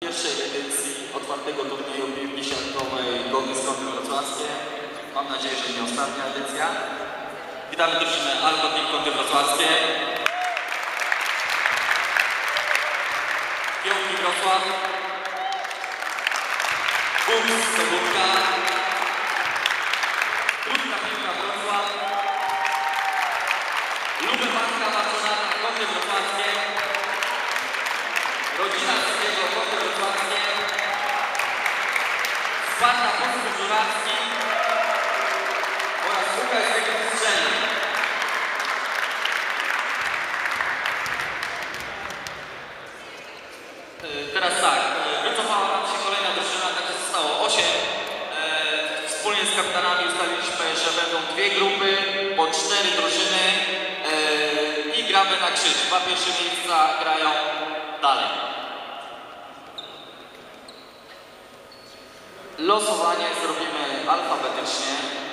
pierwszej edycji otwartego turnieju piłki siatkowej Golden Skąpy Wrocławskie. Mam nadzieję, że nie ostatnia edycja. Witamy drużynę Alko Team Kąty Wrocławskie. Piołki Wrocław. Bums Sobótka. Krótka Piłka Wrocław. Lubewanka Marconata Kąty Wrocławskie. Rodzina Sędziego Kąty Wrocławskie. Sparta Polski Żurawski oraz Łukasz Zygmunt Strzelny. E, Teraz tak, e, wycofała nam się kolejna drużyna, także zostało 8. Wspólnie z kapitanami ustaliliśmy, że będą dwie grupy, po cztery drużyny e, i gramy na krzyż. Dwa pierwsze miejsca grają dalej. Losowanie zrobimy alfabetycznie.